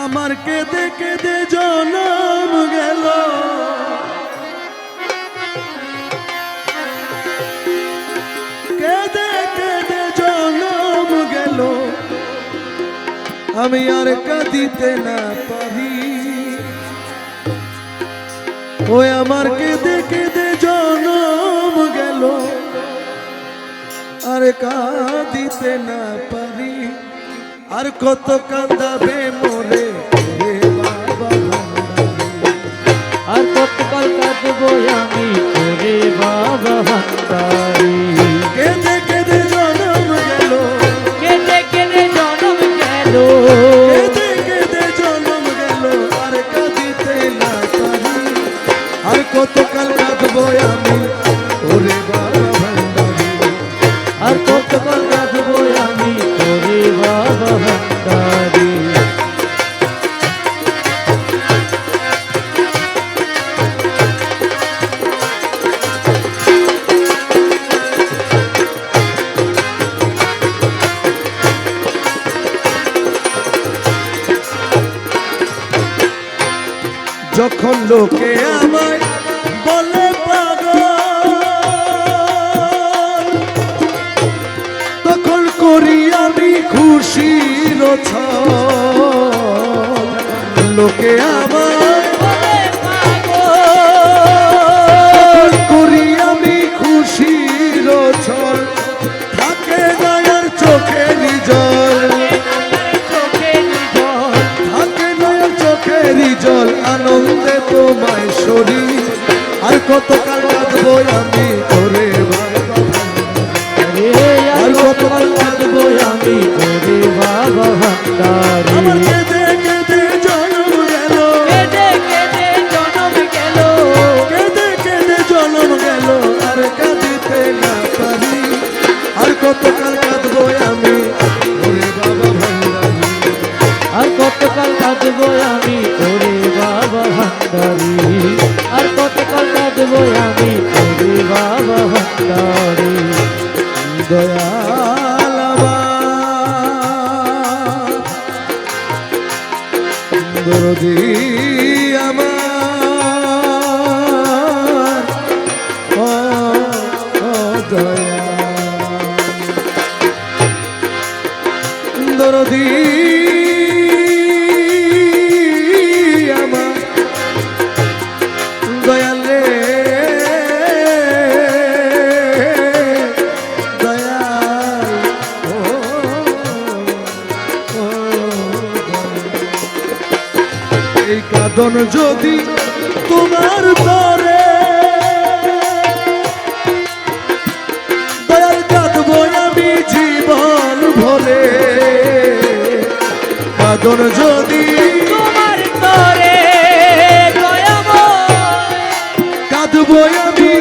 আমার কেঁদে কেঁদে জনম গেল। কেঁদে কেঁদে জনম গেল। আমি আর কাঁদিতে না পারি। ওই আমার কেঁদে কেঁদে জনম গেল। আর কাঁদিতে না পারি। আর কত কাঁদাবে মোরে রে। আর কতকাল কাঁদবো আমি করে বাবা ভান্ডারি কেঁদে কেঁদে জনম গেল। কেটে কেটে জনম গেল। কেঁদে কেঁদে জনম গেল। আর কাঁদিতে না পারি। আর কতকাল কাঁদবো আমি ওরে বাবা যখন লোকে আমায় বলে পাগল তখন করি আমি খুশির ছল। কতকাল কাঁদবো আমি বাবা আর কতকাল কাঁদবো আমি করে বাবা ভান্ডারি। কতকাল কাঁদবো আমি ওরে বাবা ভান্ডারি। আর কতকাল কাঁদবো আমি করে বাবা ভান্ডারি। আর কতকাল কাঁদবো আমি করে বাবা ভান্ডারি দয়াল দরদি দয়া দরদি কাদন যদি তোমার তরে। দয়াল কাঁদবো আমি জীবন ভরে কাদন যদি তোমার তরে কাঁদবো আমি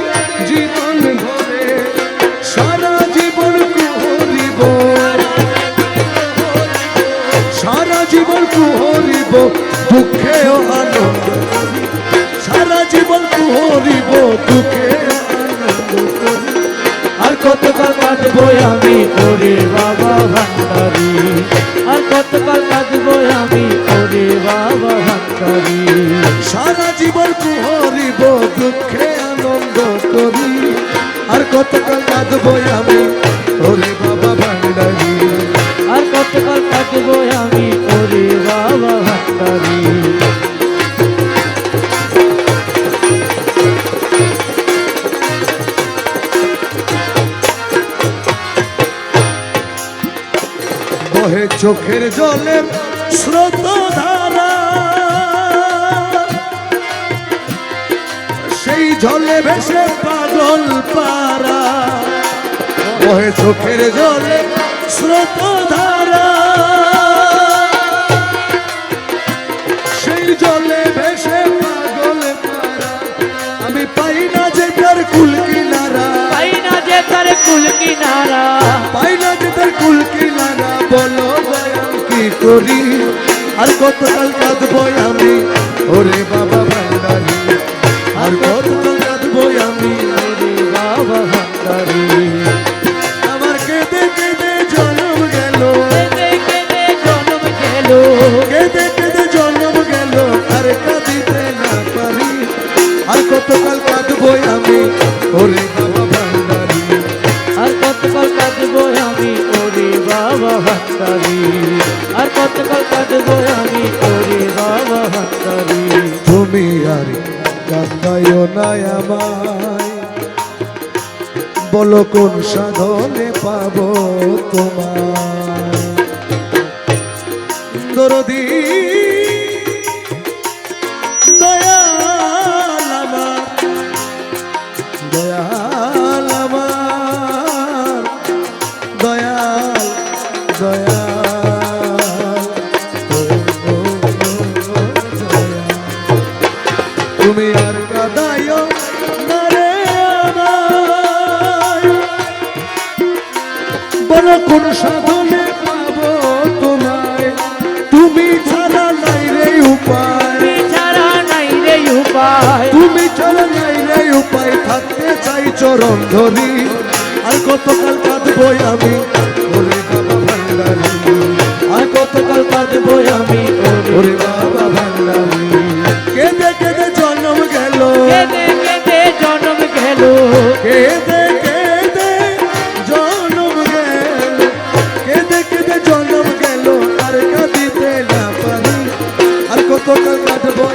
জীবন ভরে সারা জীবন কুহরিব। সারা জীবন কুহরিব। দুঃখে ভান্ডারি। আর কতকাল কাঁদবো আমি করে বাবা ভান্ডারি। সারা জীবন কুহরিব বহে চোখের জলে স্রোত ধারা। সেই জলে ভেসে পাগল পারা বহে চোখের জলে স্রোত ধারা। সেই জলে কি করি আর কতকাল কাঁদবো তুমি আর কান্দায় নাই আমায়। বলো কোন সাধনে পাবো তোমার দরদী কোন সাধনে পাব তোমায়? তুমি ছাড়া নাই রে উপায়। তুমি ছাড়া নাই রে উপায়। তুমি ছাড়া নাই রে উপায়। থাকতে চাই চরণ ধরি আর কতকাল কাঁদবই আমি? বাবা ভান্ডারি। আর কতকাল কাঁদবই আমি? কেঁদে